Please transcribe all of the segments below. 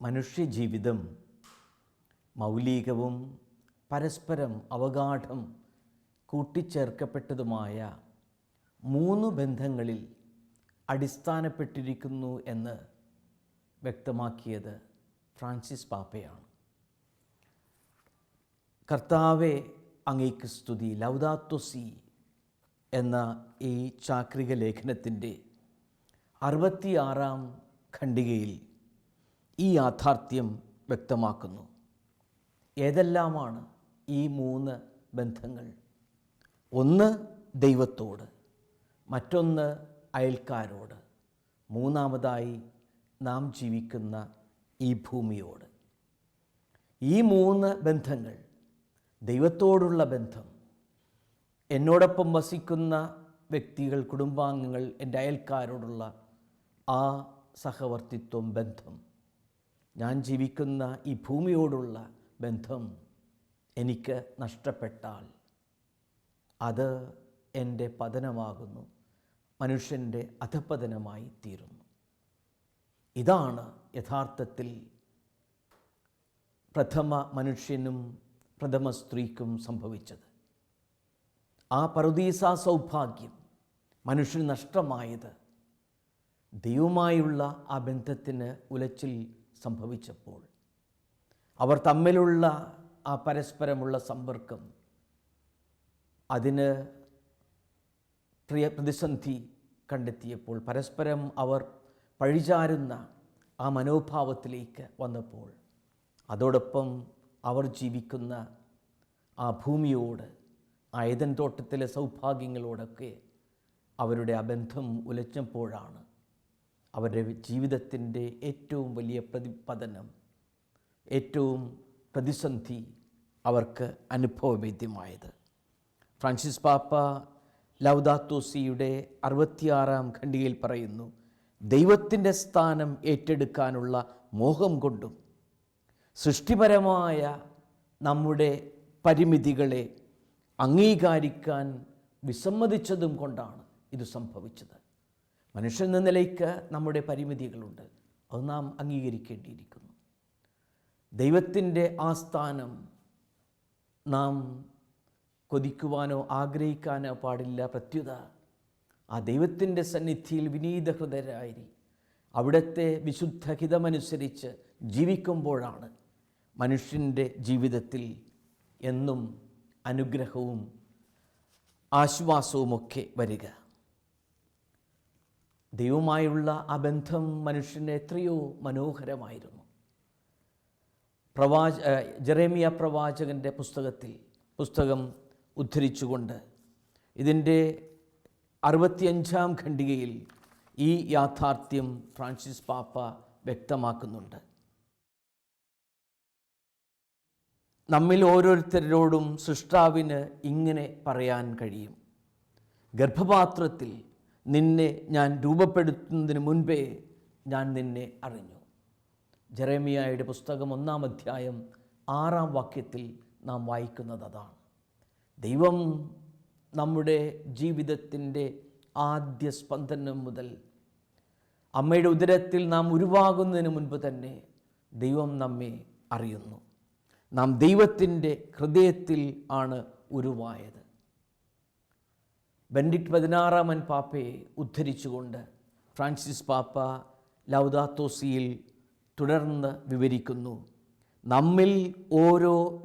മനുഷ്യജീവിതം മൗലികവും പരസ്പരം അവഗാഠം കൂട്ടിച്ചേർക്കപ്പെട്ടതുമായ മൂന്ന് ബന്ധങ്ങളിൽ അടിസ്ഥാനപ്പെട്ടിരിക്കുന്നു എന്ന് വ്യക്തമാക്കിയത് ഫ്രാൻസിസ് പാപ്പയാണ്. കർത്താവെ അങ്ങേക്ക് സ്തുതി. ലൗദാത്തൊസി എന്ന ഈ ചാക്രിക ലേഖനത്തിന്റെ അറുപത്തിയാറാം ഖണ്ഡികയിൽ ഈ യാഥാർത്ഥ്യം വ്യക്തമാക്കുന്നു. ഏതെല്ലാമാണ് ഈ മൂന്ന് ബന്ധങ്ങൾ? ഒന്ന് ദൈവത്തോട്. മറ്റൊന്ന് അയൽക്കാരോട്. മൂന്നാമതായി നാം ജീവിക്കുന്ന ഈ ഭൂമിയോട്. ഈ മൂന്ന് ബന്ധങ്ങൾ ദൈവത്തോടുള്ള ബന്ധം എന്നോടൊപ്പം വസിക്കുന്ന വ്യക്തികൾ കുടുംബാംഗങ്ങൾ എന്റെ അയൽക്കാരോടുള്ള ആ സഹവർത്തിത്വം ബന്ധം ഞാൻ ജീവിക്കുന്ന ഈ ഭൂമിയോടുള്ള ബന്ധം എനിക്ക് നഷ്ടപ്പെട്ടാൽ അത് എന്റെ പതനമാകുന്നു മനുഷ്യന്റെ അധപതനമായി തീരുന്നു. ഇതാണ് യഥാർത്ഥത്തിൽ പ്രഥമ മനുഷ്യനും പ്രഥമ സ്ത്രീക്കും സംഭവിച്ചത്. ആ പറുദീസ സൗഭാഗ്യം മനുഷ്യന് നഷ്ടമായത് ദൈവമായുള്ള ആ ബന്ധത്തിന് ഉലച്ചിൽ സംഭവിച്ചപ്പോൾ. അവർ തമ്മിലുള്ള ആ പരസ്പരമുള്ള സമ്പർക്കം അതിന് പ്രിയ പ്രതിസന്ധി കണ്ടെത്തിയപ്പോൾ പരസ്പരം അവർ പഴിചാരുന്ന ആ മനോഭാവത്തിലേക്ക് വന്നപ്പോൾ അതോടൊപ്പം അവർ ജീവിക്കുന്ന ആ ഭൂമിയോട് ആ ഏതൻ തോട്ടത്തിലെ സൗഭാഗ്യങ്ങളോടൊക്കെ അവരുടെ ആ ബന്ധം ഉലച്ചപ്പോഴാണ് അവരുടെ ജീവിതത്തിന്റെ ഏറ്റവും വലിയ പ്രതിപതനം ഏറ്റവും പ്രതിസന്ധി അവർക്ക് അനുഭവവേദ്യമായത്. ഫ്രാൻസിസ് പാപ്പ ലൗദാത്തോസിയുടെ അറുപത്തിയാറാം ഖണ്ഡികയിൽ പറയുന്നു ദൈവത്തിന്റെ സ്ഥാനം ഏറ്റെടുക്കാനുള്ള മോഹം കൊണ്ടും സൃഷ്ടിപരമായ നമ്മുടെ പരിമിതികളെ അംഗീകരിക്കാൻ വിസമ്മതിച്ചതും കൊണ്ടാണ് ഇത് സംഭവിച്ചത്. മനുഷ്യൻ നിലയ്ക്ക് നമ്മുടെ പരിമിതികളുണ്ട്. അത് നാം അംഗീകരിക്കേണ്ടിയിരിക്കുന്നു. ദൈവത്തിന്റെ ആ സ്ഥാനം നാം കൊതിക്കുവാനോ ആഗ്രഹിക്കാനോ പാടില്ല. പ്രത്യുത ആ ദൈവത്തിന്റെ സന്നിധിയിൽ വിനീത ഹൃദയരായി അവിടുത്തെ വിശുദ്ധ ഹിതമനുസരിച്ച് ജീവിക്കുമ്പോഴാണ് മനുഷ്യന്റെ ജീവിതത്തിൽ എന്നും അനുഗ്രഹവും ആശ്വാസവുമൊക്കെ വരിക. ദൈവമായുള്ള ആ ബന്ധം മനുഷ്യന് എത്രയോ മനോഹരമായിരുന്നു. പ്രവാച ജെറേമിയ പ്രവാചകന്റെ പുസ്തകത്തിൽ പുസ്തകം ഉദ്ധരിച്ചുകൊണ്ട് ഇതിന്റെ അറുപത്തിയഞ്ചാം ഖണ്ഡികയിൽ ഈ യാഥാർത്ഥ്യം ഫ്രാൻസിസ് പാപ്പ വ്യക്തമാക്കുന്നുണ്ട്. നമ്മിൽ ഓരോരുത്തരോടും സൃഷ്ടാവിന് ഇങ്ങനെ പറയാൻ കഴിയും. ഗർഭപാത്രത്തിൽ നിന്നെ ഞാൻ രൂപപ്പെടുത്തുന്നതിന് മുൻപേ ഞാൻ നിന്നെ അറിഞ്ഞു. ജെറേമിയായുടെ പുസ്തകം ഒന്നാം അധ്യായം ആറാം വാക്യത്തിൽ നാം വായിക്കുന്നത് അതാണ്. ദൈവം നമ്മുടെ ജീവിതത്തിന്റെ ആദ്യ സ്പന്ദനം മുതൽ അമ്മയുടെ ഉദരത്തിൽ നാം ഉരുവാകുന്നതിന് മുൻപ് തന്നെ ദൈവം നമ്മെ അറിയുന്നു. നാം ദൈവത്തിന്റെ ഹൃദയത്തിൽ ആണ് ഉരുവായത്. ബെൻഡിക്ട് പതിനാറാമൻ പാപ്പയെ ഉദ്ധരിച്ചുകൊണ്ട് ഫ്രാൻസിസ് പാപ്പ ലൗദാത്തോസിയിൽ തുടർന്ന് വിവരിക്കുന്നു നമ്മിൽ ഓരോ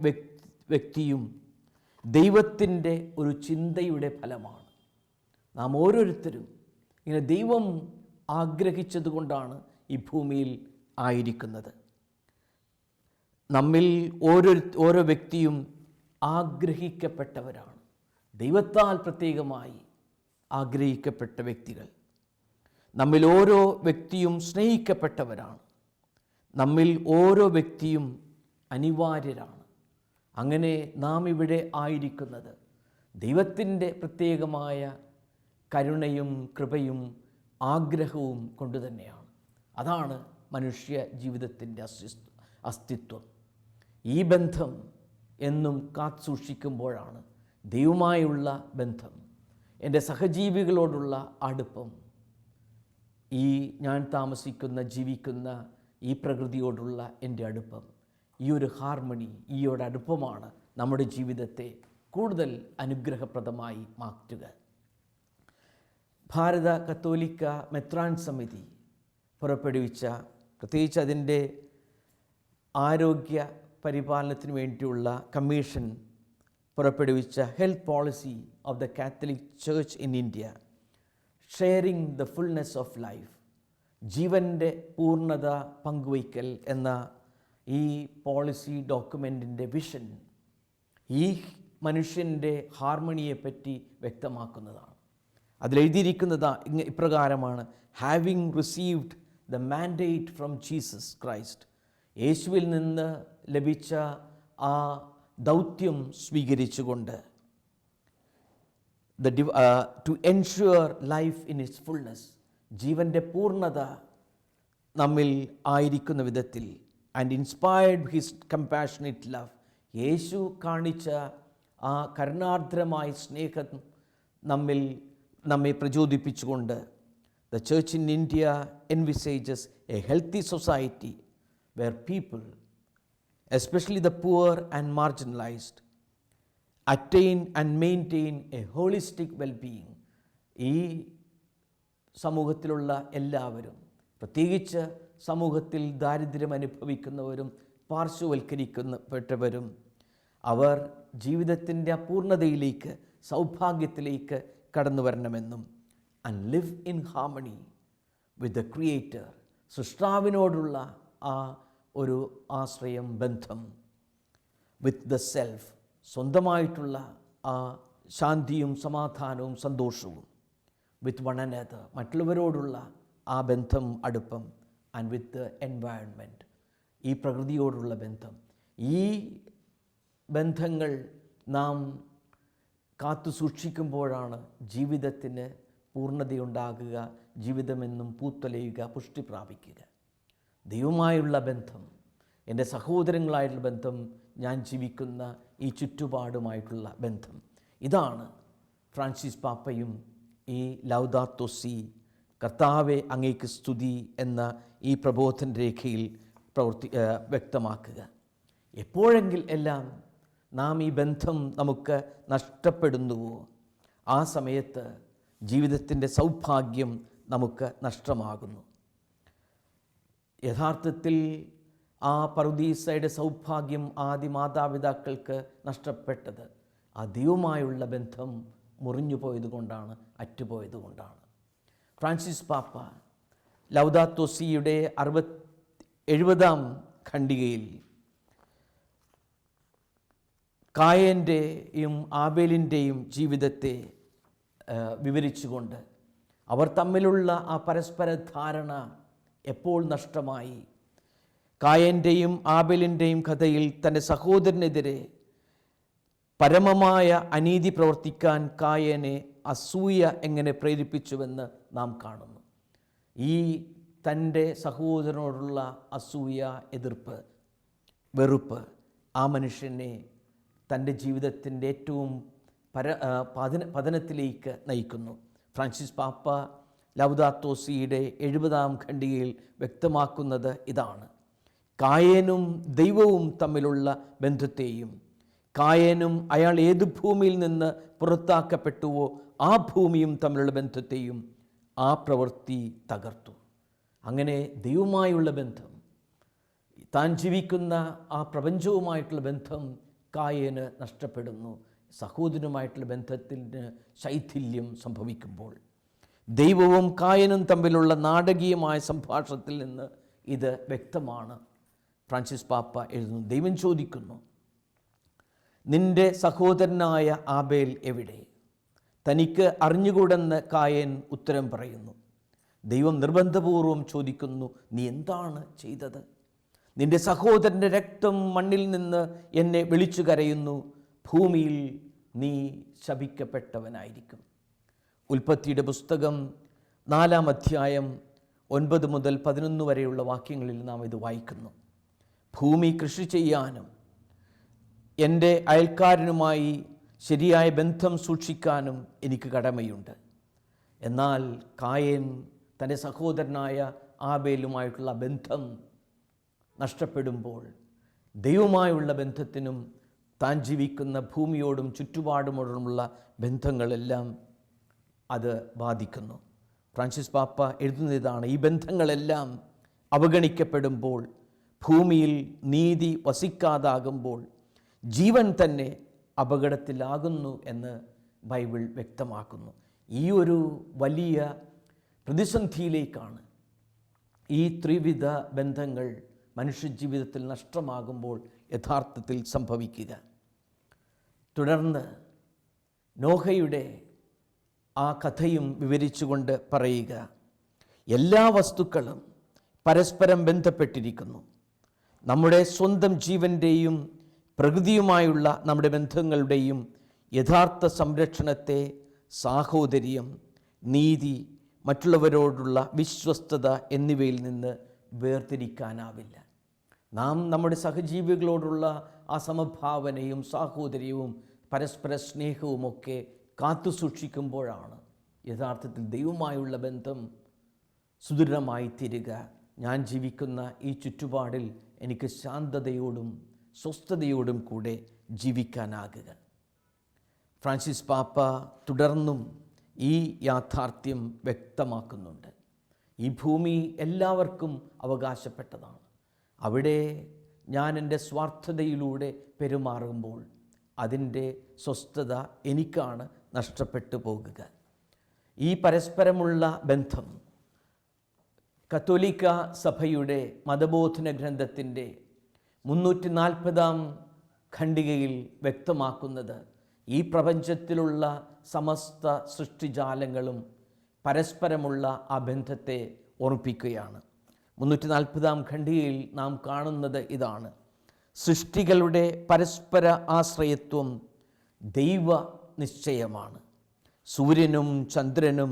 വ്യക്തിയും ദൈവത്തിന്റെ ഒരു ചിന്തയുടെ ഫലമാണ്. നാം ഓരോരുത്തരും ഇങ്ങനെ ദൈവം ആഗ്രഹിച്ചതുകൊണ്ടാണ് ഈ ഭൂമിയിൽ ആയിരിക്കുന്നത്. നമ്മിൽ ഓരോ ഓരോ വ്യക്തിയും ആഗ്രഹിക്കപ്പെട്ടവരാണ്. ദൈവത്താൽ പ്രത്യേകമായി ആഗ്രഹിക്കപ്പെട്ട വ്യക്തികൾ. നമ്മിൽ ഓരോ വ്യക്തിയും സ്നേഹിക്കപ്പെട്ടവരാണ്. നമ്മിൽ ഓരോ വ്യക്തിയും അനിവാര്യരാണ്. അങ്ങനെ നാം ഇവിടെ ആയിരിക്കുന്നത്. ദൈവത്തിന്റെ പ്രത്യേകമായ കരുണയും കൃപയും ആഗ്രഹവും കൊണ്ടുതന്നെയാണ് അതാണ് മനുഷ്യ ജീവിതത്തിന്റെ അസ്തിത്വം അസ്തിത്വം. ഈ ബന്ധം എന്നും കാത്തുസൂക്ഷിക്കുമ്പോഴാണ് ദൈവമായുള്ള ബന്ധം എന്റെ സഹജീവികളോടുള്ള അടുപ്പം ഈ ഞാൻ താമസിക്കുന്ന ജീവിക്കുന്ന ഈ പ്രകൃതിയോടുള്ള എന്റെ അടുപ്പം ഈ ഒരു ഹാർമണി ഈ ഒരു അടുപ്പമാണ് നമ്മുടെ ജീവിതത്തെ കൂടുതൽ അനുഗ്രഹപ്രദമായി മാറ്റുക. ഭാരത കത്തോലിക്ക മെത്രാൻ സമിതി പുറപ്പെടുവിച്ച പ്രത്യേകിച്ച് അതിന്റെ ആരോഗ്യ പരിപാലനത്തിന് വേണ്ടിയുള്ള കമ്മീഷൻ പുറപ്പെടുവിച്ച health policy of the Catholic church in India sharing the fullness of life ജീവന്റെ പൂർണത പങ്കുവയ്ക്കൽ എന്ന ഈ പോളിസി ഡോക്യുമെന്റിന്റെ വിഷൻ ഈ മനുഷ്യന്റെ ഹാർമണിയെപ്പറ്റി വ്യക്തമാക്കുന്നതാണ്. അതിലെഴുതിയിരിക്കുന്നത് ഇപ്രകാരമാണ് having received the mandate from Jesus Christ യേശുവിൽ നിന്ന് ലഭിച്ച ആ ദൗത്യം സ്വീകരിച്ചുകൊണ്ട് the D to ensure life in its fullness ജീവന്റെ പൂർണത നമ്മിൽ ആയിരിക്കുന്ന വിധത്തിൽ and inspired his compassionate love യേശു കാണിച്ച ആ കരുണാർദ്രമായ സ്നേഹം നമ്മിൽ നമ്മെ പ്രചോദിപ്പിച്ചുകൊണ്ട് the church in India envisages a healthy society where people especially the poor and marginalised attain and maintain a holistic wellbeing ഈ സമൂഹത്തിലുള്ള എല്ലാവരും പ്രത്യേകിച്ച് സമൂഹത്തിൽ ദാരിദ്ര്യം അനുഭവിക്കുന്നവരും പാർശ്വവൽക്കരിക്കുന്നപ്പെട്ടവരും അവർ ജീവിതത്തിന്റെ അപൂർണതയിലേക്ക് സൗഭാഗ്യത്തിലേക്ക് കടന്നു വരണമെന്നും and live in harmony with the creator സൃഷ്ടാവിനോടുള്ള ആ ഒരു ആശ്രയം ബന്ധം. വിത്ത് ദ സെൽഫ് സ്വന്തമായിട്ടുള്ള ആ ശാന്തിയും സമാധാനവും സന്തോഷവും. വിത്ത് വൺ അനദർ മറ്റുള്ളവരോടുള്ള ആ ബന്ധം അടുപ്പം. ആൻഡ് വിത്ത് ദ എൻവയൺമെന്റ് ഈ പ്രകൃതിയോടുള്ള ബന്ധം. ഈ ബന്ധങ്ങൾ നാം കാത്തു സൂക്ഷിക്കുമ്പോഴാണ് ജീവിതത്തിന് പൂർണതയുണ്ടാകുക ജീവിതമെന്നും പൂത്തൊലയുക പുഷ്ടി പ്രാപിക്കുക. ദൈവമായുള്ള ബന്ധം എന്റെ സഹോദരങ്ങളായിട്ടുള്ള ബന്ധം ഞാൻ ജീവിക്കുന്ന ഈ ചുറ്റുപാടുമായിട്ടുള്ള ബന്ധം. ഇതാണ് ഫ്രാൻസിസ് പാപ്പയും ഈ ലൗദാത്തോസി കർത്താവെ അങ്ങേക്ക് സ്തുതി എന്ന ഈ പ്രബോധന രേഖയിൽ പ്രവർത്തി വ്യക്തമാക്കുക. എപ്പോഴെങ്കിൽ എല്ലാം നാം ഈ ബന്ധം നമുക്ക് നഷ്ടപ്പെടുന്നുവോ ആ സമയത്ത് ജീവിതത്തിന്റെ സൗഭാഗ്യം നമുക്ക് നഷ്ടമാകുന്നു. യഥാർത്ഥത്തിൽ ആ പറുദീസയുടെ സൗഭാഗ്യം ആദ്യ മാതാപിതാക്കൾക്ക് നഷ്ടപ്പെട്ടത് ആ ദൈവമായുള്ള ബന്ധം മുറിഞ്ഞു പോയതുകൊണ്ടാണ് അറ്റുപോയതുകൊണ്ടാണ്. ഫ്രാൻസിസ് പാപ്പ ലൗദാത്തോസിയുടെ അറുപത് എഴുപതാം ഖണ്ഡികയിൽ കായന്റെയും ആബേലിന്റെയും ജീവിതത്തെ വിവരിച്ചുകൊണ്ട് അവർ തമ്മിലുള്ള ആ പരസ്പര ധാരണ എപ്പോൾ നഷ്ടമായി? കായന്റെയും ആബേലിന്റെയും കഥയിൽ തന്റെ സഹോദരനെതിരെ പരമമായ അനീതി പ്രവർത്തിക്കാൻ കായനെ അസൂയ എങ്ങനെ പ്രേരിപ്പിച്ചുവെന്ന് നാം കാണുന്നു. ഈ തന്റെ സഹോദരനോടുള്ള അസൂയ എതിർപ്പ് വെറുപ്പ് ആ മനുഷ്യനെ തന്റെ ജീവിതത്തിന്റെ ഏറ്റവും പര പതന പതനത്തിലേക്ക് നയിക്കുന്നു. ഫ്രാൻസിസ് പാപ്പ ലൗദാത്തോസിയുടെ എഴുപതാം ഖണ്ഡികയിൽ വ്യക്തമാക്കുന്നത് ഇതാണ്. കായനും ദൈവവും തമ്മിലുള്ള ബന്ധത്തെയും കായനും അയാൾ ഏത് ഭൂമിയിൽ നിന്ന് പുറത്താക്കപ്പെട്ടുവോ ആ ഭൂമിയും തമ്മിലുള്ള ബന്ധത്തെയും ആ പ്രവൃത്തി തകർത്തു. അങ്ങനെ ദൈവമായുള്ള ബന്ധം താൻ ജീവിക്കുന്ന ആ പ്രപഞ്ചവുമായിട്ടുള്ള ബന്ധം കായന് നഷ്ടപ്പെടുന്നു. സഹോദരനുമായിട്ടുള്ള ബന്ധത്തിന് ശൈഥില്യം സംഭവിക്കുമ്പോൾ ദൈവവും കായനും തമ്മിലുള്ള നാടകീയമായ സംഭാഷണത്തിൽ നിന്ന് ഇത് വ്യക്തമാണ്. ഫ്രാൻസിസ് പാപ്പ എഴുതുന്നു ദൈവം ചോദിക്കുന്നു നിന്റെ സഹോദരനായ ആബേൽ എവിടെ? തനിക്ക് അറിഞ്ഞുകൂടെന്ന് കായൻ ഉത്തരം പറയുന്നു. ദൈവം നിർബന്ധപൂർവം ചോദിക്കുന്നു നീ എന്താണ് ചെയ്തത്? നിന്റെ സഹോദരന്റെ രക്തം മണ്ണിൽ നിന്ന് എന്നെ വിളിച്ചു കരയുന്നു. ഭൂമിയിൽ നീ ശപിക്കപ്പെട്ടവനായിരിക്കും. ഉൽപ്പത്തിയുടെ പുസ്തകം നാലാം അധ്യായം ഒൻപത് മുതൽ പതിനൊന്ന് വരെയുള്ള വാക്യങ്ങളിൽ നാം ഇത് വായിക്കുന്നു. ഭൂമി കൃഷി ചെയ്യാനും എന്റെ അയൽക്കാരനുമായി ശരിയായ ബന്ധം സൂക്ഷിക്കാനും എനിക്ക് കടമയുണ്ട്. എന്നാൽ കായൻ തന്റെ സഹോദരനായ ആബേലുമായിട്ടുള്ള ബന്ധം നഷ്ടപ്പെടുമ്പോൾ ദൈവമായുള്ള ബന്ധത്തിനും താൻ ജീവിക്കുന്ന ഭൂമിയോടും ചുറ്റുപാടുമോടുമുള്ള ബന്ധങ്ങളെല്ലാം അത് ബാധിക്കുന്നു. ഫ്രാൻസിസ് പാപ്പ എഴുതുന്ന ഇതാണ് ഈ ബന്ധങ്ങളെല്ലാം അവഗണിക്കപ്പെടുമ്പോൾ ഭൂമിയിൽ നീതി വസിക്കാതാകുമ്പോൾ ജീവൻ തന്നെ അപകടത്തിലാകുന്നു എന്ന് ബൈബിൾ വ്യക്തമാക്കുന്നു. ഈ ഒരു വലിയ പ്രതിസന്ധിയിലേക്കാണ് ഈ ത്രിവിധ ബന്ധങ്ങൾ മനുഷ്യജീവിതത്തിൽ നഷ്ടമാകുമ്പോൾ യഥാർത്ഥത്തിൽ സംഭവിക്കുക. തുടർന്ന് നോഹയുടെ ആ കഥയും വിവരിച്ചുകൊണ്ട് പറയുക എല്ലാ വസ്തുക്കളും പരസ്പരം ബന്ധപ്പെട്ടിരിക്കുന്നു. നമ്മുടെ സ്വന്തം ജീവന്റെയും പ്രകൃതിയുമായുള്ള നമ്മുടെ ബന്ധങ്ങളുടെയും യഥാർത്ഥ സംരക്ഷണത്തെ സാഹോദര്യം നീതി മറ്റുള്ളവരോടുള്ള വിശ്വസ്തത എന്നിവയിൽ നിന്ന് വേർതിരിക്കാനാവില്ല. നാം നമ്മുടെ സഹജീവികളോടുള്ള ആ സമഭാവനയും സാഹോദര്യവും പരസ്പര സ്നേഹവുമൊക്കെ കാത്തു സൂക്ഷിക്കുമ്പോഴാണ് യഥാർത്ഥത്തിൽ ദൈവമായുള്ള ബന്ധം സുദൃഢമായി തീരുക ഞാൻ ജീവിക്കുന്ന ഈ ചുറ്റുപാടിൽ എനിക്ക് ശാന്തതയോടും സ്വസ്ഥതയോടും കൂടെ ജീവിക്കാനാകുക. ഫ്രാൻസിസ് പാപ്പ തുടർന്നും ഈ യാഥാർത്ഥ്യം വ്യക്തമാക്കുന്നുണ്ട്. ഈ ഭൂമി എല്ലാവർക്കും അവകാശപ്പെട്ടതാണ്. അവിടെ ഞാൻ എന്റെ സ്വാർത്ഥതയിലൂടെ പെരുമാറുമ്പോൾ അതിന്റെ സ്വസ്ഥത എനിക്കാണ് നഷ്ടപ്പെട്ടു പോകുക. ഈ പരസ്പരമുള്ള ബന്ധം കത്തോലിക്ക സഭയുടെ മതബോധന ഗ്രന്ഥത്തിന്റെ മുന്നൂറ്റി നാൽപ്പതാം ഖണ്ഡികയിൽ വ്യക്തമാക്കുന്നത് ഈ പ്രപഞ്ചത്തിലുള്ള സമസ്ത സൃഷ്ടിജാലങ്ങളും പരസ്പരമുള്ള ആ ബന്ധത്തെ ഓർമ്മിപ്പിക്കുകയാണ്. മുന്നൂറ്റി നാൽപ്പതാം ഖണ്ഡികയിൽ നാം കാണുന്നത് ഇതാണ്. സൃഷ്ടികളുടെ പരസ്പര ആശ്രയത്വം ദൈവ നിശ്ചയമാണ് സൂര്യനും ചന്ദ്രനും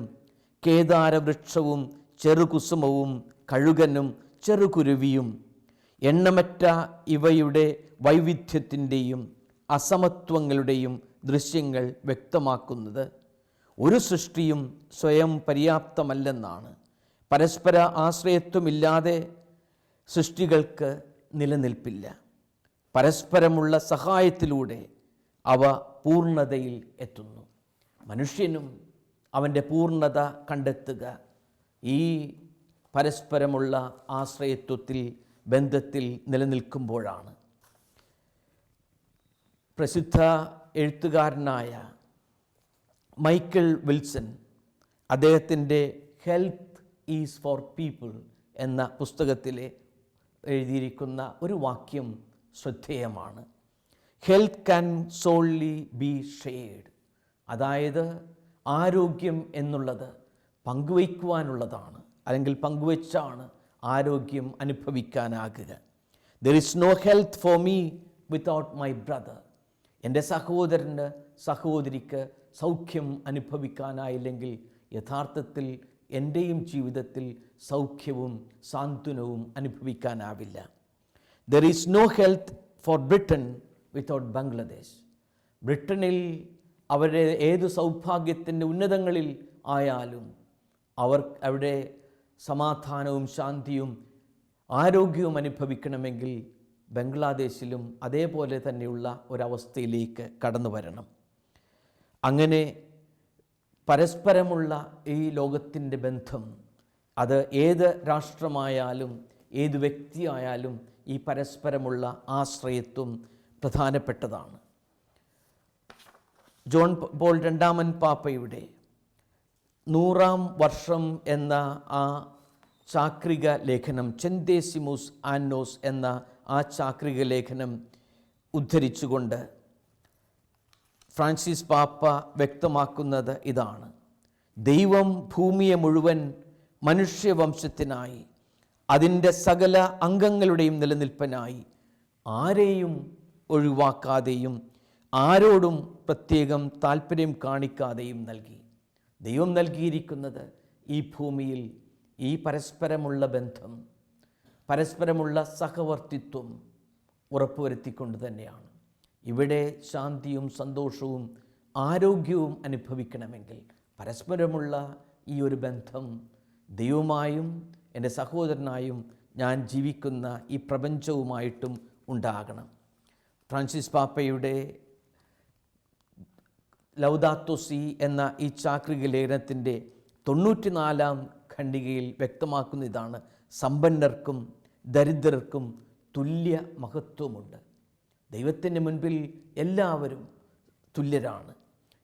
കേദാരവൃക്ഷവും ചെറുകുസുമവും കഴുകനും ചെറുകുരുവിയും എണ്ണമറ്റ ഇവയുടെ വൈവിധ്യത്തിന്റെയും അസമത്വങ്ങളുടെയും ദൃശ്യങ്ങൾ വ്യക്തമാക്കുന്നത് ഒരു സൃഷ്ടിയും സ്വയം പര്യാപ്തമല്ലെന്നാണ്. പരസ്പര ആശ്രയത്വമില്ലാതെ സൃഷ്ടികൾക്ക് നിലനിൽപ്പില്ല. പരസ്പരമുള്ള സഹായത്തിലൂടെ അവ പൂർണതയിൽ എത്തുന്നു. മനുഷ്യനും അവന്റെ പൂർണത കണ്ടെത്തുക ഈ പരസ്പരമുള്ള ആശ്രയത്വത്തിൽ ബന്ധത്തിൽ നിലനിൽക്കുമ്പോഴാണ്. പ്രസിദ്ധ എഴുത്തുകാരനായ മൈക്കിൾ വിൽസൺ അദ്ദേഹത്തിന്റെ ഹെൽത്ത് ഈസ് ഫോർ പീപ്പിൾ എന്ന പുസ്തകത്തിലെ എഴുതിയിരിക്കുന്ന ഒരു വാക്യം ശ്രദ്ധേയമാണ്. Health can only be shared അതായത് ആരോഗ്യം എന്നുള്ളത് പങ്കുവയ്ക്കുവാനുള്ളതാണ് അല്ലെങ്കിൽ പങ്കുവച്ചാണ് ആരോഗ്യം അനുഭവിക്കാനാകുക. There is no health for me without my brother എന്റെ സഹോദരന് സഹോദരിക്ക് സൗഖ്യം അനുഭവിക്കാനായില്ലെങ്കിൽ യഥാർത്ഥത്തിൽ എന്റെയും ജീവിതത്തിൽ സൗഖ്യവും സാന്ത്വനവും അനുഭവിക്കാനാവില്ല. There is no health for Britain without Bangladesh ബ്രിട്ടനിൽ അവരുടെ ഏത് സൗഭാഗ്യത്തിന്റെ ഉന്നതങ്ങളിൽ ആയാലും അവർ അവിടെ സമാധാനവും ശാന്തിയും ആരോഗ്യവും അനുഭവിക്കണമെങ്കിൽ ബംഗ്ലാദേശിലും അതേപോലെ തന്നെയുള്ള ഒരവസ്ഥയിലേക്ക് കടന്നു വരണം. അങ്ങനെ പരസ്പരമുള്ള ഈ ലോകത്തിന്റെ ബന്ധം അത് ഏത് രാഷ്ട്രമായാലും ഏത് വ്യക്തിയായാലും ഈ പരസ്പരമുള്ള ആശ്രയത്വം പ്രധാനപ്പെട്ടതാണ്. ജോൺ പോൾ രണ്ടാമൻ പാപ്പയുടെ നൂറാം വർഷം എന്ന ആ ചാക്രിക ലേഖനം ചെന്തേസിമുസ് ആന്നോസ് എന്ന ആ ചാക്രിക ലേഖനം ഉദ്ധരിച്ചുകൊണ്ട് ഫ്രാൻസിസ് പാപ്പ വ്യക്തമാക്കുന്നത് ഇതാണ്. ദൈവം ഭൂമിയെ മുഴുവൻ മനുഷ്യവംശത്തിനായി അതിന്റെ സകല അംഗങ്ങളുടെയും നിലനിൽപ്പനായി ആരെയും ഒഴിവാക്കാതെയും ആരോടും പ്രത്യേകം താല്പര്യം കാണിക്കാതെയും നൽകി. ദൈവം നൽകിയിരിക്കുന്നത് ഈ ഭൂമിയിൽ ഈ പരസ്പരമുള്ള ബന്ധം പരസ്പരമുള്ള സഹവർത്തിത്വം ഉറപ്പുവരുത്തിക്കൊണ്ട് തന്നെയാണ്. ഇവിടെ ശാന്തിയും സന്തോഷവും ആരോഗ്യവും അനുഭവിക്കണമെങ്കിൽ പരസ്പരമുള്ള ഈ ഒരു ബന്ധം ദൈവമായും എന്റെ സഹോദരനായും ഞാൻ ജീവിക്കുന്ന ഈ പ്രപഞ്ചവുമായിട്ടും ഉണ്ടാകണം. ഫ്രാൻസിസ് പാപ്പയുടെ ലൗദാത്തോസി എന്ന ഈ ചാക്രിക ലേഖനത്തിന്റെ തൊണ്ണൂറ്റിനാലാം ഖണ്ഡികയിൽ വ്യക്തമാക്കുന്ന ഇതാണ് സമ്പന്നർക്കും ദരിദ്രർക്കും തുല്യ മഹത്വമുണ്ട്. ദൈവത്തിന്റെ മുൻപിൽ എല്ലാവരും തുല്യരാണ്.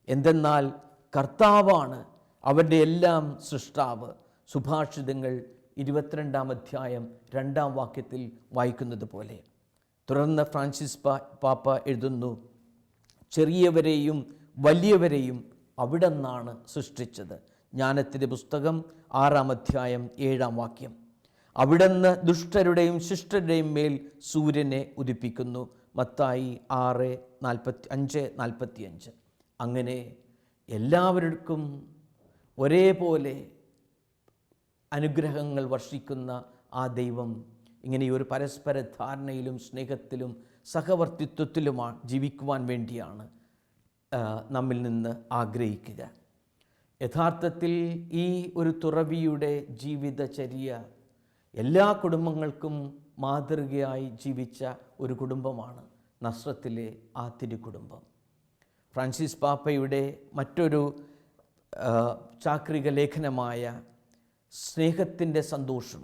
എന്തെന്നാൽ കർത്താവാണ് അവരുടെ എല്ലാം സൃഷ്ടാവ്. സുഭാഷിതങ്ങൾ ഇരുപത്തിരണ്ടാം അധ്യായം രണ്ടാം വാക്യത്തിൽ വായിക്കുന്നത് പോലെ. തുടർന്ന് ഫ്രാൻസിസ് പാപ്പ എഴുതുന്നു ചെറിയവരെയും വലിയവരെയും അവിടെ നിന്നാണ് സൃഷ്ടിച്ചത്. ജ്ഞാനത്തിന്റെ പുസ്തകം ആറാം അധ്യായം ഏഴാം വാക്യം. അവിടുന്ന് ദുഷ്ടരുടെയും ശിഷ്ടരുടെയും മേൽ സൂര്യനെ ഉദിപ്പിക്കുന്നു. മത്തായി ആറ് നാൽപ്പത്തി അഞ്ച് നാൽപ്പത്തി അഞ്ച് അങ്ങനെ എല്ലാവർക്കും ഒരേപോലെ അനുഗ്രഹങ്ങൾ വർഷിക്കുന്ന ആ ദൈവം ഇങ്ങനെ ഒരു പരസ്പര ധാരണയിലും സ്നേഹത്തിലും സഹവർത്തിത്വത്തിലുമാണ് ജീവിക്കുവാൻ വേണ്ടിയാണ് നമ്മിൽ നിന്ന് ആഗ്രഹിക്കുക. യഥാർത്ഥത്തിൽ ഈ ഒരു തുറവിയുടെ ജീവിതചര്യ എല്ലാ കുടുംബങ്ങൾക്കും മാതൃകയായി ജീവിച്ച ഒരു കുടുംബമാണ് നസ്രത്തിലെ ആ തിരുകുടുംബം ഫ്രാൻസിസ് പാപ്പയുടെ മറ്റൊരു ചാക്രിക ലേഖനമായ സ്നേഹത്തിന്റെ സന്തോഷം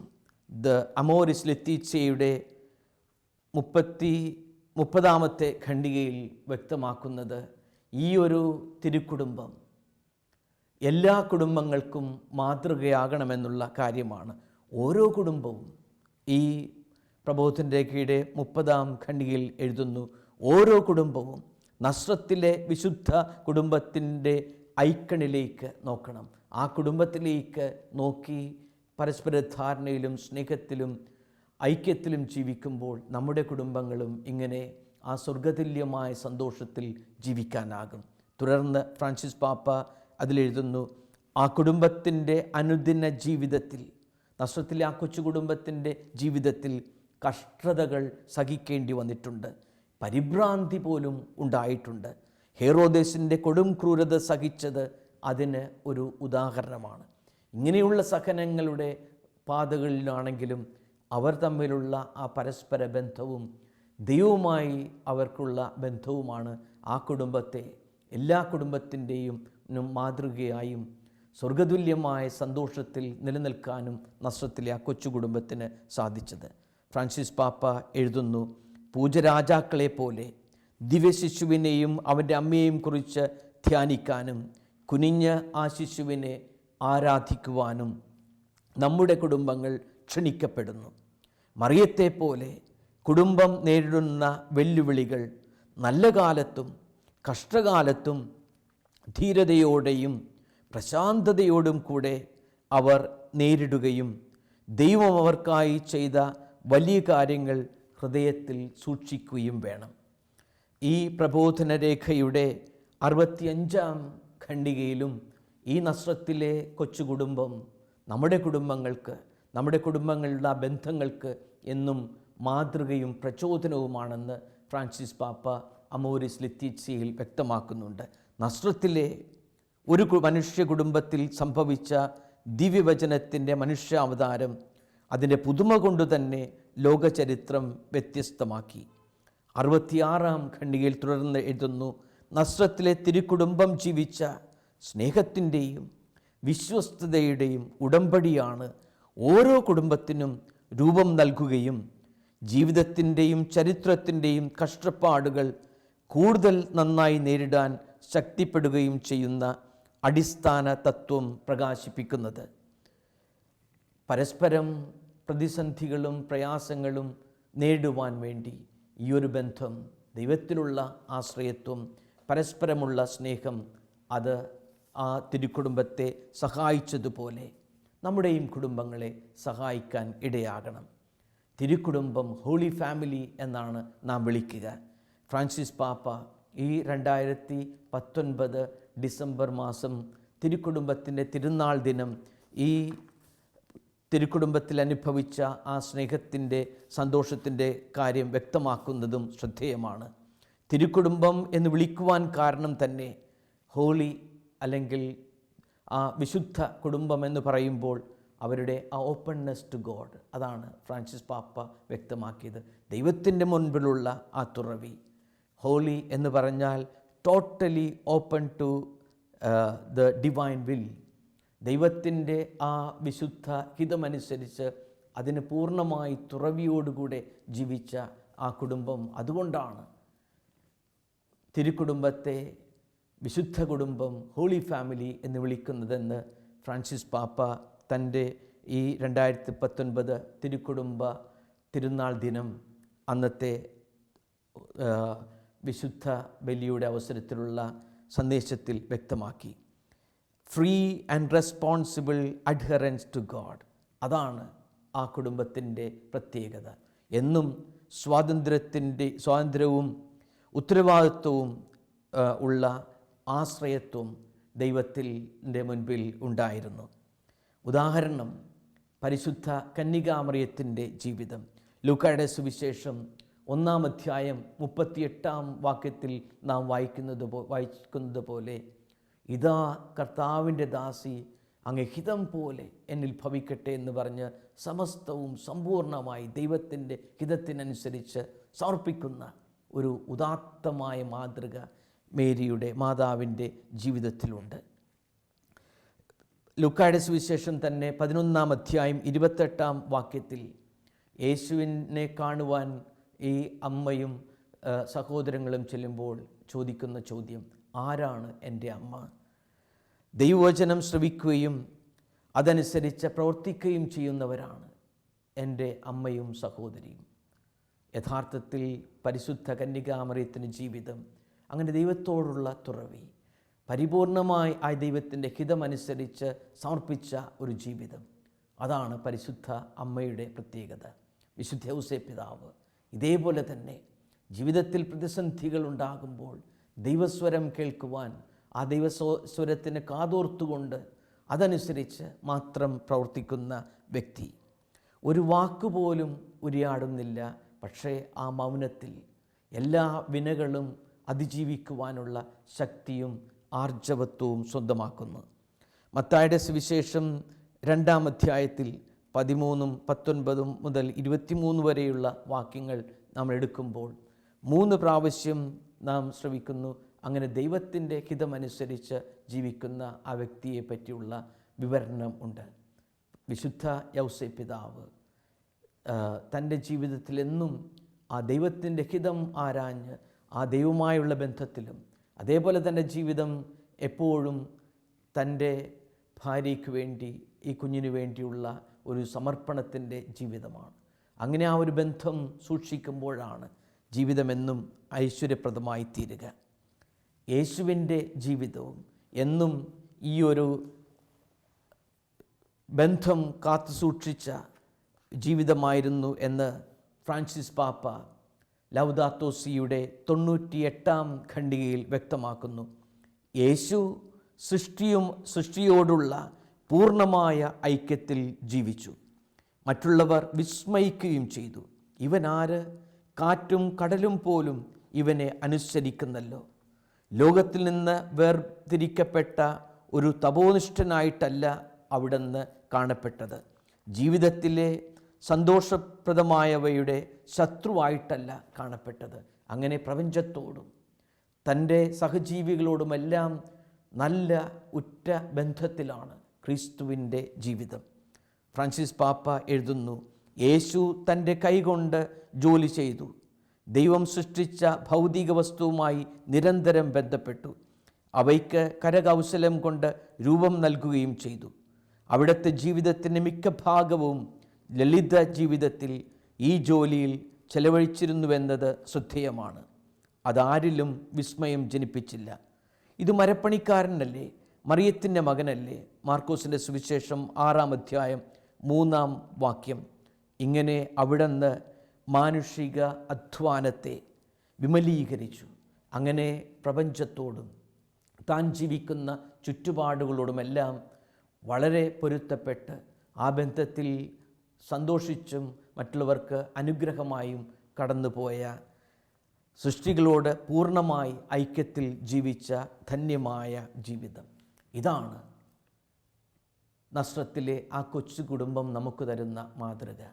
ദ അമോറിസ് ലത്തീച്ചയുടെ മുപ്പത്തി മുപ്പതാമത്തെ ഖണ്ഡികയിൽ വ്യക്തമാക്കുന്നത് ഈ ഒരു തിരുക്കുടുംബം എല്ലാ കുടുംബങ്ങൾക്കും മാതൃകയാകണമെന്നുള്ള കാര്യമാണ്. ഓരോ കുടുംബവും ഈ പ്രബോധന്റെ കീഴെ മുപ്പതാം ഖണ്ഡികയിൽ എഴുതുന്നു. ഓരോ കുടുംബവും നസ്രത്തിലെ വിശുദ്ധ കുടുംബത്തിന്റെ ഐക്കണിലേക്ക് നോക്കണം. ആ കുടുംബത്തിലേക്ക് നോക്കി പരസ്പര ധാരണയിലും സ്നേഹത്തിലും ഐക്യത്തിലും ജീവിക്കുമ്പോൾ നമ്മുടെ കുടുംബങ്ങളും ഇങ്ങനെ ആ സ്വർഗതുല്യമായ സന്തോഷത്തിൽ ജീവിക്കാനാകും. തുടർന്ന് ഫ്രാൻസിസ് പാപ്പ അതിലെഴുതുന്നു ആ കുടുംബത്തിന്റെ അനുദിന ജീവിതത്തിൽ നഷ്ടത്തിലെ ആ കൊച്ചു കുടുംബത്തിന്റെ ജീവിതത്തിൽ കഷ്ടതകൾ സഹിക്കേണ്ടി വന്നിട്ടുണ്ട്. പരിഭ്രാന്തി പോലും ഉണ്ടായിട്ടുണ്ട്. ഹേറോദേശിന്റെ കൊടും ക്രൂരത സഹിച്ചത് അതിന് ഒരു ഉദാഹരണമാണ്. ഇങ്ങനെയുള്ള സഹനങ്ങളുടെ പാതകളിലാണെങ്കിലും അവർ തമ്മിലുള്ള ആ പരസ്പര ബന്ധവും ദൈവവുമായി അവർക്കുള്ള ബന്ധവുമാണ് ആ കുടുംബത്തെ. എല്ലാ കുടുംബത്തിന്റെയും മാതൃകയായും സ്വർഗതുല്യമായ സന്തോഷത്തിൽ നിലനിൽക്കാനും നഷ്ടത്തിലെ ആ കൊച്ചു കുടുംബത്തിന് സാധിച്ചത്. ഫ്രാൻസിസ് പാപ്പ എഴുതുന്നു പൂജരാജാക്കളെ പോലെ ദിവ്യശിശുവിനെയും അവന്റെ അമ്മയെയും കുറിച്ച് ധ്യാനിക്കാനും കുനിഞ്ഞ് ആ ശിശുവിനെ ആരാധിക്കുവാനും നമ്മുടെ കുടുംബങ്ങൾ ക്ഷണിക്കപ്പെടുന്നു. മറിയത്തെ പോലെ കുടുംബം നേരിടുന്ന വെല്ലുവിളികൾ നല്ല കാലത്തും കഷ്ടകാലത്തും ധീരതയോടെയും പ്രശാന്തതയോടും കൂടെ അവർ നേരിടുകയും ദൈവം അവർക്കായി ചെയ്ത വലിയ കാര്യങ്ങൾ ഹൃദയത്തിൽ സൂക്ഷിക്കുകയും വേണം. ഈ പ്രബോധന രേഖയുടെ അറുപത്തിയഞ്ചാം ഖണ്ഡികയിലും ഈ നസ്രത്തിലെ കൊച്ചു കുടുംബം നമ്മുടെ കുടുംബങ്ങൾക്ക് നമ്മുടെ കുടുംബങ്ങളുടെ ബന്ധങ്ങൾക്ക് എന്നും മാതൃകയും പ്രചോദനവുമാണെന്ന് ഫ്രാൻസിസ് പാപ്പ അമോരിസ് ലിത്തീച്ചയിൽ വ്യക്തമാക്കുന്നുണ്ട്. നസ്രത്തിലെ ഒരു മനുഷ്യ കുടുംബത്തിൽ സംഭവിച്ച ദിവ്യവചനത്തിന്റെ മനുഷ്യാവതാരം അതിന്റെ പുതുമ കൊണ്ട് തന്നെ ലോകചരിത്രം വ്യത്യസ്തമാക്കി. അറുപത്തിയാറാം ഖണ്ഡികയിൽ തുടർന്ന് എഴുതുന്നു നസ്രത്തിലെ തിരുക്കുടുംബം ജീവിച്ച സ്നേഹത്തിന്റെയും വിശ്വസ്തതയുടെയും ഉടമ്പടിയാണ് ഓരോ കുടുംബത്തിനും രൂപം നൽകുകയും ജീവിതത്തിന്റെയും ചരിത്രത്തിന്റെയും കഷ്ടപ്പാടുകൾ കൂടുതൽ നന്നായി നേരിടാൻ ശക്തിപ്പെടുകയും ചെയ്യുന്ന അടിസ്ഥാന തത്വം പ്രകാശിപ്പിക്കുന്നത്. പരസ്പരം പ്രതിസന്ധികളും പ്രയാസങ്ങളും നേടുവാൻ വേണ്ടി ഈ ഒരു ബന്ധം ദൈവത്തിലുള്ള ആശ്രയത്വം പരസ്പരമുള്ള സ്നേഹം അത് ആ തിരുക്കുടുംബത്തെ സഹായിച്ചതുപോലെ നമ്മുടെയും കുടുംബങ്ങളെ സഹായിക്കാൻ ഇടയാകണം. തിരുക്കുടുംബം ഹോളി ഫാമിലി എന്നാണ് നാം വിളിക്കുക. ഫ്രാൻസിസ് പാപ്പ ഈ രണ്ടായിരത്തി പത്തൊൻപത് ഡിസംബർ മാസം തിരുക്കുടുംബത്തിന്റെ തിരുനാൾ ദിനം ഈ തിരുക്കുടുംബത്തിൽ അനുഭവിച്ച ആ സ്നേഹത്തിന്റെ സന്തോഷത്തിന്റെ കാര്യം വ്യക്തമാക്കുന്നതും ശ്രദ്ധേയമാണ്. തിരുക്കുടുംബം എന്ന് വിളിക്കുവാൻ കാരണം തന്നെ ഹോളി അല്ലെങ്കിൽ ആ വിശുദ്ധ കുടുംബം എന്ന് പറയുമ്പോൾ അവരുടെ ആ ഓപ്പൺനെസ് ടു ഗോഡ് അതാണ് ഫ്രാൻസിസ് പാപ്പ വ്യക്തമാക്കിയത്. ദൈവത്തിന്റെ മുൻപിലുള്ള ആ തുറവി. ഹോളി എന്ന് പറഞ്ഞാൽ totally open to the divine will ദൈവത്തിന്റെ ആ വിശുദ്ധ ഹിതമനുസരിച്ച് അതിന് പൂർണമായി തുറവിയോടുകൂടെ ജീവിച്ച ആ കുടുംബം അതുകൊണ്ടാണ് തിരുക്കുടുംബത്തെ വിശുദ്ധ കുടുംബം ഹോളി ഫാമിലി എന്ന് വിളിക്കുന്നതെന്ന് ഫ്രാൻസിസ് പാപ്പ തന്റെ ഈ രണ്ടായിരത്തി പത്തൊൻപത് തിരുക്കുടുംബ തിരുനാൾ ദിനം അന്നത്തെ വിശുദ്ധ ബലിയുടെ അവസരത്തിലുള്ള സന്ദേശത്തിൽ വ്യക്തമാക്കി. Free and responsible adherence to God അതാണ് ആ കുടുംബത്തിന്റെ പ്രത്യേകത. എന്നും സ്വാതന്ത്ര്യത്തിന്റെ സ്വാതന്ത്ര്യവും ഉത്തരവാദിത്വവും ഉള്ള ആശ്രയത്വം ദൈവത്തിന്റെ മുൻപിൽ ഉണ്ടായിരുന്നു. ഉദാഹരണം പരിശുദ്ധ കന്യകാമറിയത്തിന്റെ ജീവിതം. ലൂക്കായുടെ സുവിശേഷം ഒന്നാം അധ്യായം മുപ്പത്തിയെട്ടാം വാക്യത്തിൽ നാം വായിക്കുന്നത് വായിക്കുന്നത് പോലെ ഇതാ കർത്താവിന്റെ ദാസി അങ്ങ് ഹിതം പോലെ എന്നിൽ ഭവിക്കട്ടെ എന്ന് പറഞ്ഞ് സമസ്തവും സമ്പൂർണമായി ദൈവത്തിന്റെ ഹിതത്തിനനുസരിച്ച് സമർപ്പിക്കുന്ന ഒരു ഉദാത്തമായ മാതൃക മേരിയുടെ മാതാവിന്റെ ജീവിതത്തിലുണ്ട്. ലുക്കായുടെ സുവിശേഷം തന്നെ പതിനൊന്നാം അധ്യായം ഇരുപത്തെട്ടാം വാക്യത്തിൽ യേശുവിനെ കാണുവാൻ ഈ അമ്മയും സഹോദരങ്ങളും ചെല്ലുമ്പോൾ ചോദിക്കുന്ന ചോദ്യം ആരാണ് എന്റെ അമ്മ? ദൈവവചനം ശ്രവിക്കുകയും അതനുസരിച്ച് പ്രവർത്തിക്കുകയും ചെയ്യുന്നവരാണ് എന്റെ അമ്മയും സഹോദരിയും. യഥാർത്ഥത്തിൽ പരിശുദ്ധ കന്യകാമറിയത്തിന്റെ ജീവിതം അങ്ങനെ ദൈവത്തോടുള്ള തുറവി. പരിപൂർണമായി ആ ദൈവത്തിന്റെ ഹിതമനുസരിച്ച് സമർപ്പിച്ച ഒരു ജീവിതം. അതാണ് പരിശുദ്ധ അമ്മയുടെ പ്രത്യേകത. വിശുദ്ധ ഔസേ പിതാവ് ഇതേപോലെ തന്നെ ജീവിതത്തിൽ പ്രതിസന്ധികൾ ഉണ്ടാകുമ്പോൾ ദൈവസ്വരം കേൾക്കുവാൻ ആ ദൈവസ്വരത്തിന് കാതോർത്തുകൊണ്ട് അതനുസരിച്ച് മാത്രം പ്രവർത്തിക്കുന്ന വ്യക്തി. ഒരു വാക്കുപോലും ഉരിയാടുന്നില്ല. പക്ഷേ ആ മൗനത്തിൽ എല്ലാ വിനകളും അതിജീവിക്കുവാനുള്ള ശക്തിയും ആർജവത്വവും സ്വന്തമാക്കുന്നു. മത്തായുടെ സുവിശേഷം രണ്ടാം അധ്യായത്തിൽ പതിമൂന്നും പത്തൊൻപതും മുതൽ ഇരുപത്തിമൂന്ന് വരെയുള്ള വാക്യങ്ങൾ നാം എടുക്കുമ്പോൾ മൂന്ന് പ്രാവശ്യം നാം ശ്രമിക്കുന്നു അങ്ങനെ ദൈവത്തിന്റെ ഹിതമനുസരിച്ച് ജീവിക്കുന്ന ആ വ്യക്തിയെ പറ്റിയുള്ള വിവരണം ഉണ്ട്. വിശുദ്ധ യൗസെ പിതാവ് തന്റെ ജീവിതത്തിലെന്നും ആ ദൈവത്തിന്റെ ഹിതം ആരാഞ്ഞ് ആ ദൈവമായുള്ള ബന്ധത്തിലും അതേപോലെ തന്റെ ജീവിതം എപ്പോഴും തന്റെ ഭാര്യയ്ക്ക് വേണ്ടി ഈ കുഞ്ഞിനു വേണ്ടിയുള്ള ഒരു സമർപ്പണത്തിന്റെ ജീവിതമാണ്. അങ്ങനെ ആ ഒരു ബന്ധം സൂക്ഷിക്കുമ്പോഴാണ് ജീവിതമെന്നും ഐശ്വര്യപ്രദമായി തീരുക. യേശുവിന്റെ ജീവിതവും എന്നും ഈ ഒരു ബന്ധം കാത്തു സൂക്ഷിച്ച ജീവിതമായിരുന്നു എന്ന് ഫ്രാൻസിസ് പാപ്പ ലൗദാത്തോസിയുടെ തൊണ്ണൂറ്റിയെട്ടാം ഖണ്ഡികയിൽ വ്യക്തമാക്കുന്നു. യേശു സൃഷ്ടിയും സൃഷ്ടിയോടുള്ള പൂർണമായ ഐക്യത്തിൽ ജീവിച്ചു. മറ്റുള്ളവർ വിസ്മയിക്കുകയും ചെയ്തു. ഇവനാര് കാറ്റും കടലും പോലും ഇവനെ അനുസരിക്കുന്നല്ലോ. ലോകത്തിൽ നിന്ന് വേർതിരിക്കപ്പെട്ട ഒരു തപോനിഷ്ഠനായിട്ടല്ല അവിടുന്ന് കാണപ്പെട്ടത്. ജീവിതത്തിലെ സന്തോഷപ്രദമായവയുടെ ശത്രുവായിട്ടല്ല കാണപ്പെട്ടത്. അങ്ങനെ പ്രപഞ്ചത്തോടും തന്റെ സഹജീവികളോടുമെല്ലാം നല്ല ഉറ്റ ബന്ധത്തിലാണ് ക്രിസ്തുവിന്റെ ജീവിതം. ഫ്രാൻസിസ് പാപ്പ എഴുതുന്നു യേശു തന്റെ കൈകൊണ്ട് ജോലി ചെയ്തു. ദൈവം സൃഷ്ടിച്ച ഭൗതിക വസ്തുവുമായി നിരന്തരം ബന്ധപ്പെട്ടു. അവയ്ക്ക് കരകൗശലം കൊണ്ട് രൂപം നൽകുകയും ചെയ്തു. അവിടുത്തെ ജീവിതത്തിന്റെ മിക്ക ഭാഗവും ലളിത ജീവിതത്തിൽ ഈ ജോലിയിൽ ചെലവഴിച്ചിരുന്നുവെന്നത് ശ്രദ്ധേയമാണ്. അതാരിലും വിസ്മയം ജനിപ്പിച്ചില്ല. ഇത് മരപ്പണിക്കാരനല്ലേ മറിയത്തിന്റെ മകനല്ലേ? മാർക്കോസിന്റെ സുവിശേഷം ആറാം അധ്യായം മൂന്നാം വാക്യം. ഇങ്ങനെ അവിടുന്ന് മാനുഷിക അധ്വാനത്തെ വിമലീകരിച്ചു. അങ്ങനെ പ്രപഞ്ചത്തോടും താൻ ജീവിക്കുന്ന ചുറ്റുപാടുകളോടുമെല്ലാം വളരെ പൊരുത്തപ്പെട്ട് ആ ബന്ധത്തിൽ സന്തോഷിച്ചും മറ്റുള്ളവർക്ക് അനുഗ്രഹമായും കടന്നുപോയ സൃഷ്ടികളോട് പൂർണമായി ഐക്യത്തിൽ ജീവിച്ച ധന്യമായ ജീവിതം. ഇതാണ് നസ്രത്തിലെ ആ കൊച്ചു കുടുംബം നമുക്ക് തരുന്ന മാതൃക.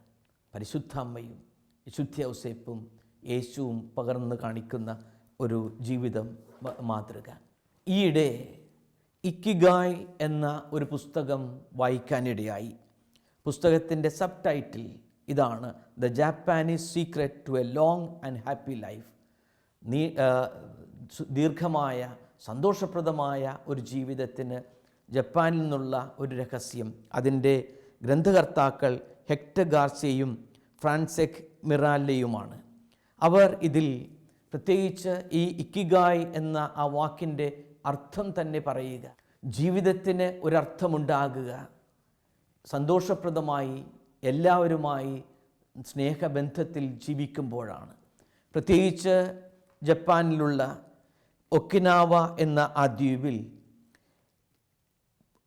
പരിശുദ്ധ അമ്മയും വിശുദ്ധ ഔസേപ്പും യേശുവും പകർന്നു കാണിക്കുന്ന ഒരു ജീവിതം മാതൃക. ഈയിടെ ഇക്കിഗായ് എന്ന ഒരു പുസ്തകം വായിക്കാനിടയായി. പുസ്തകത്തിന്റെ സബ് ടൈറ്റിൽ ഇതാണ് the Japanese secret to a long and happy life നീ ദീർഘമായ സന്തോഷപ്രദമായ ഒരു ജീവിതത്തിന് ജപ്പാനിൽ നിന്നുള്ള ഒരു രഹസ്യം. അതിന്റെ ഗ്രന്ഥകർത്താക്കൾ ഹെക്ടർ ഗാർസിയയും ഫ്രാൻസെക് മിറാലയുമാണ്. അവർ ഇതിൽ പ്രത്യേകിച്ച് ഈ ഇക്കിഗായ് എന്ന ആ വാക്കിന്റെ അർത്ഥം തന്നെ പറയുക. ജീവിതത്തിന് ഒരർത്ഥമുണ്ടാകുക. സന്തോഷപ്രദമായി എല്ലാവരുമായി സ്നേഹബന്ധത്തിൽ ജീവിക്കുമ്പോഴാണ്. പ്രത്യേകിച്ച് ജപ്പാനിലുള്ള ഒക്കിനാവ എന്ന ആ ദ്വീപിൽ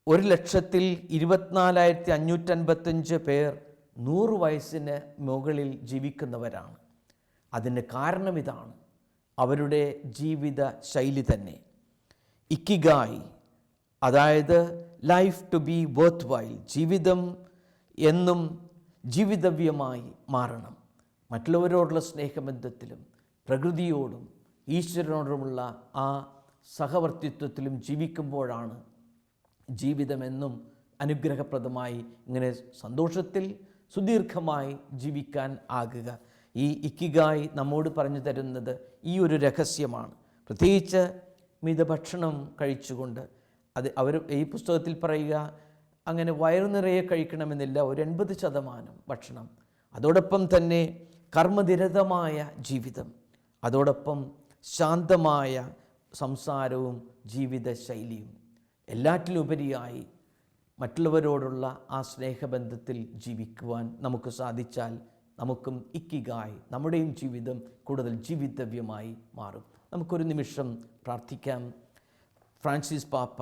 ഒരു ലക്ഷത്തിൽ ഇരുപത്തിനാലായിരത്തി അഞ്ഞൂറ്റൻപത്തഞ്ച് പേർ നൂറ് വയസ്സിന് മുകളിൽ ജീവിക്കുന്നവരാണ്. അതിന് കാരണം ഇതാണ്. അവരുടെ ജീവിത ശൈലി തന്നെ. ഇക്കിഗായി അതായത് life to be worthwhile ജീവിതം എന്നും ജീവിതവ്യമായി മാറണം. മറ്റുള്ളവരോടുള്ള സ്നേഹബന്ധത്തിലും പ്രകൃതിയോടും ഈശ്വരനോടുമുള്ള ആ സഹവർത്തിത്വത്തിലും ജീവിക്കുമ്പോഴാണ് ജീവിതമെന്നും അനുഗ്രഹപ്രദമായി ഇങ്ങനെ സന്തോഷത്തിൽ സുദീർഘമായി ജീവിക്കാൻ ആകുക. ഈ ഇക്കിഗായി നമ്മോട് പറഞ്ഞു തരുന്നത് ഈ ഒരു രഹസ്യമാണ്. പ്രത്യേകിച്ച് മിതഭക്ഷണം കഴിച്ചുകൊണ്ട് അത് അവർ ഈ പുസ്തകത്തിൽ പറയുക അങ്ങനെ വയറു നിറയെ കഴിക്കണമെന്നില്ല ഒരു എൺപത് ശതമാനം ഭക്ഷണം. അതോടൊപ്പം തന്നെ കർമ്മനിരതമായ ജീവിതം. അതോടൊപ്പം ശാന്തമായ സംസാരവും ജീവിതശൈലിയും. എല്ലാറ്റിലുപരിയായി മറ്റുള്ളവരോടുള്ള ആ സ്നേഹബന്ധത്തിൽ ജീവിക്കുവാൻ നമുക്ക് സാധിച്ചാൽ നമുക്കും ഇക്കിഗായി നമ്മുടെയും ജീവിതം കൂടുതൽ ജീവിതവ്യമായി മാറും. നമുക്കൊരു നിമിഷം പ്രാർത്ഥിക്കാം. ഫ്രാൻസിസ് പാപ്പ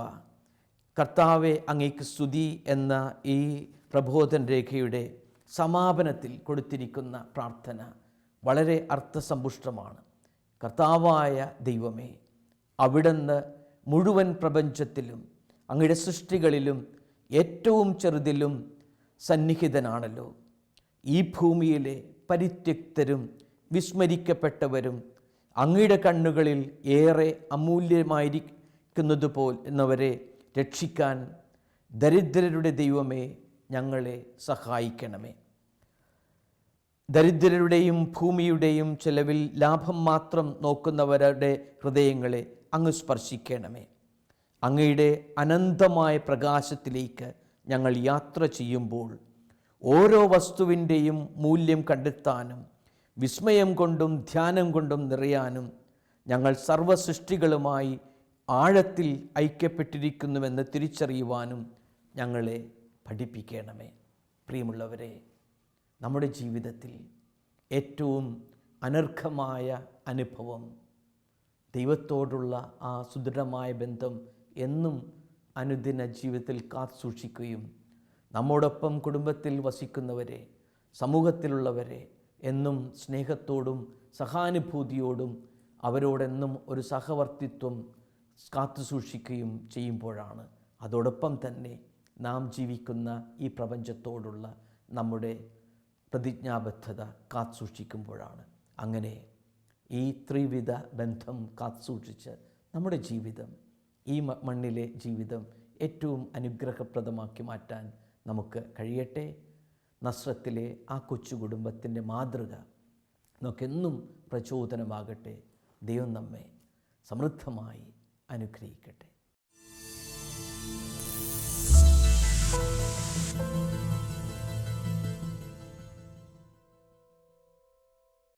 കർത്താവെ അങ്ങേക്ക് സ്തുതി എന്ന ഈ പ്രബോധൻ രേഖയുടെ സമാപനത്തിൽ കൊടുത്തിരിക്കുന്ന പ്രാർത്ഥന വളരെ അർത്ഥസമ്പുഷ്ടമാണ്. കർത്താവായ ദൈവമേ അവിടുന്ന് മുഴുവൻ പ്രപഞ്ചത്തിലും അങ്ങയുടെ സൃഷ്ടികളിലും ഏറ്റവും ചെറുതിലും സന്നിഹിതനാണല്ലോ. ഈ ഭൂമിയിലെ പരിത്യക്തരും വിസ്മരിക്കപ്പെട്ടവരും അങ്ങയുടെ കണ്ണുകളിൽ ഏറെ അമൂല്യമായിരിക്കുന്നതുപോൽ എന്നവരെ രക്ഷിക്കാൻ ദരിദ്രരുടെ ദൈവമേ ഞങ്ങളെ സഹായിക്കണമേ. ദരിദ്രരുടെയും ഭൂമിയുടെയും ചെലവിൽ ലാഭം മാത്രം നോക്കുന്നവരുടെ ഹൃദയങ്ങളെ അങ്ങ് സ്പർശിക്കണമേ. അങ്ങയുടെ അനന്തമായ പ്രകാശത്തിലേക്ക് ഞങ്ങൾ യാത്ര ചെയ്യുമ്പോൾ ഓരോ വസ്തുവിന്റെയും മൂല്യം കണ്ടെത്താനും വിസ്മയം കൊണ്ടും ധ്യാനം കൊണ്ടും നിറയാനും ഞങ്ങൾ സർവസൃഷ്ടികളുമായി ആഴത്തിൽ ഐക്യപ്പെട്ടിരിക്കുന്നുവെന്ന് തിരിച്ചറിയുവാനും ഞങ്ങളെ പഠിപ്പിക്കണമേ. പ്രിയമുള്ളവരെ നമ്മുടെ ജീവിതത്തിൽ ഏറ്റവും അനർഘമായ അനുഭവം ദൈവത്തോടുള്ള ആ സുദൃഢമായ ബന്ധം എന്നും അനുദിന ജീവിതത്തിൽ കാത്തു സൂക്ഷിക്കുകയും നമ്മോടൊപ്പം കുടുംബത്തിൽ വസിക്കുന്നവരെ സമൂഹത്തിലുള്ളവരെ എന്നും സ്നേഹത്തോടും സഹാനുഭൂതിയോടും അവരോടെന്നും ഒരു സഹവർത്തിത്വം കാത്തു സൂക്ഷിക്കുകയും ചെയ്യുമ്പോഴാണ്. അതോടൊപ്പം തന്നെ നാം ജീവിക്കുന്ന ഈ പ്രപഞ്ചത്തോടുള്ള നമ്മുടെ പ്രതിജ്ഞാബദ്ധത കാത്തു സൂക്ഷിക്കുമ്പോഴാണ്. അങ്ങനെ ഈ ത്രിവിധ ബന്ധം കാത്തു സൂക്ഷിച്ച് നമ്മുടെ ജീവിതം ഈ മണ്ണിലെ ജീവിതം ഏറ്റവും അനുഗ്രഹപ്രദമാക്കി മാറ്റാൻ നമുക്ക് കഴിയട്ടെ. നസ്രത്തിലെ ആ കൊച്ചു കുടുംബത്തിന്റെ മാതൃക നമുക്കെന്നും പ്രചോദനമാകട്ടെ. ദൈവം നമ്മെ സമൃദ്ധമായി അനുഗ്രഹിക്കട്ടെ.